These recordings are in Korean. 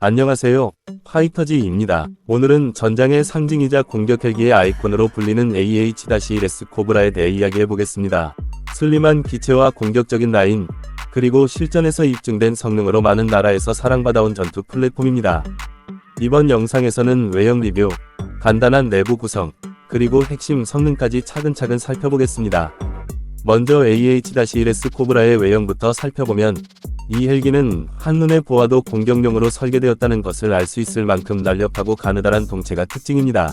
안녕하세요. 파이터지입니다. 오늘은 전장의 상징이자 공격 헬기의 아이콘으로 불리는 AH-1S 코브라에 대해 이야기해 보겠습니다. 슬림한 기체와 공격적인 라인, 그리고 실전에서 입증된 성능으로 많은 나라에서 사랑받아온 전투 플랫폼입니다. 이번 영상에서는 외형 리뷰, 간단한 내부 구성, 그리고 핵심 성능까지 차근차근 살펴보겠습니다. 먼저 AH-1S 코브라의 외형부터 살펴보면 이 헬기는 한눈에 보아도 공격용으로 설계되었다는 것을 알 수 있을 만큼 날렵하고 가느다란 동체가 특징입니다.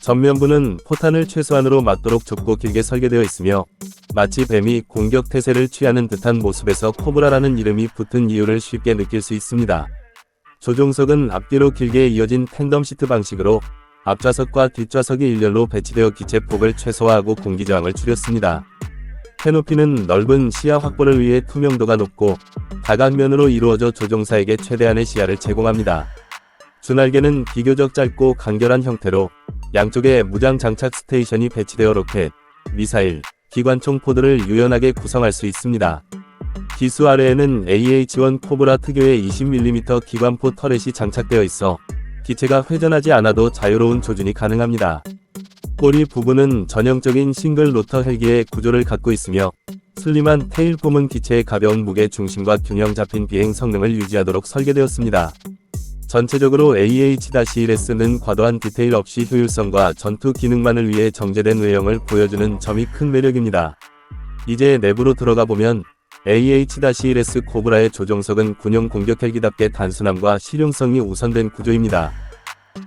전면부는 포탄을 최소한으로 막도록 좁고 길게 설계되어 있으며 마치 뱀이 공격 태세를 취하는 듯한 모습에서 코브라라는 이름이 붙은 이유를 쉽게 느낄 수 있습니다. 조종석은 앞뒤로 길게 이어진 텐덤 시트 방식으로 앞좌석과 뒷좌석이 일렬로 배치되어 기체 폭을 최소화하고 공기 저항을 줄였습니다. 캐노피는 넓은 시야 확보를 위해 투명도가 높고 다각면으로 이루어져 조종사에게 최대한의 시야를 제공합니다. 주날개는 비교적 짧고 간결한 형태로 양쪽에 무장 장착 스테이션이 배치되어 로켓, 미사일, 기관총 포드를 유연하게 구성할 수 있습니다. 기수 아래에는 AH-1 코브라 특유의 20mm 기관포 터렛이 장착되어 있어 기체가 회전하지 않아도 자유로운 조준이 가능합니다. 꼬리 부분은 전형적인 싱글 로터 헬기의 구조를 갖고 있으며 슬림한 테일 폼은 기체의 가벼운 무게 중심과 균형 잡힌 비행 성능을 유지하도록 설계되었습니다. 전체적으로 AH-1S는 과도한 디테일 없이 효율성과 전투 기능만을 위해 정제된 외형을 보여주는 점이 큰 매력입니다. 이제 내부로 들어가 보면 AH-1S 코브라의 조종석은 군용 공격 헬기답게 단순함과 실용성이 우선된 구조입니다.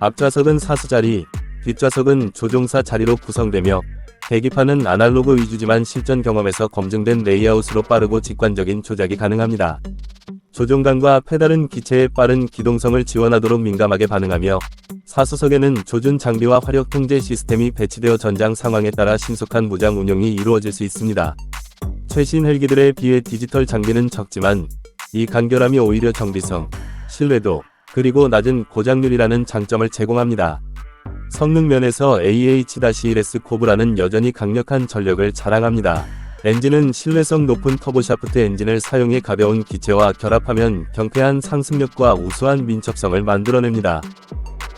앞좌석은 사수자리, 뒷좌석은 조종사 자리로 구성되며 계기판은 아날로그 위주지만 실전 경험에서 검증된 레이아웃으로 빠르고 직관적인 조작이 가능합니다. 조종관과 페달은 기체의 빠른 기동성을 지원하도록 민감하게 반응하며 사수석에는 조준 장비와 화력 통제 시스템이 배치되어 전장 상황에 따라 신속한 무장 운용이 이루어질 수 있습니다. 최신 헬기들에 비해 디지털 장비는 적지만 이 간결함이 오히려 정비성, 신뢰도, 그리고 낮은 고장률이라는 장점을 제공합니다. 성능 면에서 AH-1S 코브라는 여전히 강력한 전력을 자랑합니다. 엔진은 신뢰성 높은 터보샤프트 엔진을 사용해 가벼운 기체와 결합하면 경쾌한 상승력과 우수한 민첩성을 만들어냅니다.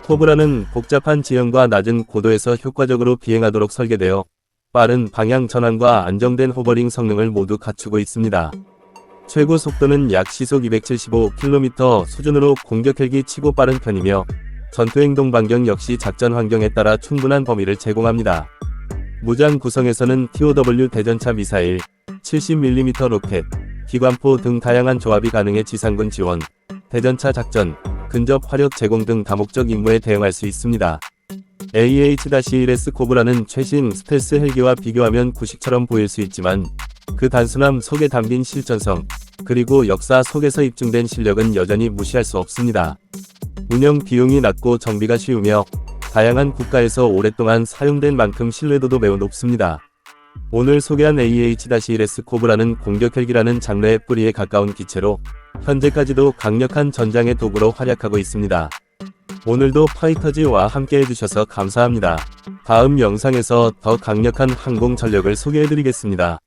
코브라는 복잡한 지형과 낮은 고도에서 효과적으로 비행하도록 설계되어 빠른 방향 전환과 안정된 호버링 성능을 모두 갖추고 있습니다. 최고 속도는 약 시속 275km 수준으로 공격 헬기 치고 빠른 편이며 전투행동 반경 역시 작전 환경에 따라 충분한 범위를 제공합니다. 무장 구성에서는 TOW 대전차 미사일, 70mm 로켓, 기관포 등 다양한 조합이 가능해 지상군 지원, 대전차 작전, 근접 화력 제공 등 다목적 임무에 대응할 수 있습니다. AH-1S 코브라는 최신 스텔스 헬기와 비교하면 구식처럼 보일 수 있지만 그 단순함 속에 담긴 실전성, 그리고 역사 속에서 입증된 실력은 여전히 무시할 수 없습니다. 운영 비용이 낮고 정비가 쉬우며 다양한 국가에서 오랫동안 사용된 만큼 신뢰도도 매우 높습니다. 오늘 소개한 AH-1S 코브라는 공격 헬기라는 장르의 뿌리에 가까운 기체로 현재까지도 강력한 전장의 도구로 활약하고 있습니다. 오늘도 파이터즈와 함께 해주셔서 감사합니다. 다음 영상에서 더 강력한 항공 전력을 소개해드리겠습니다.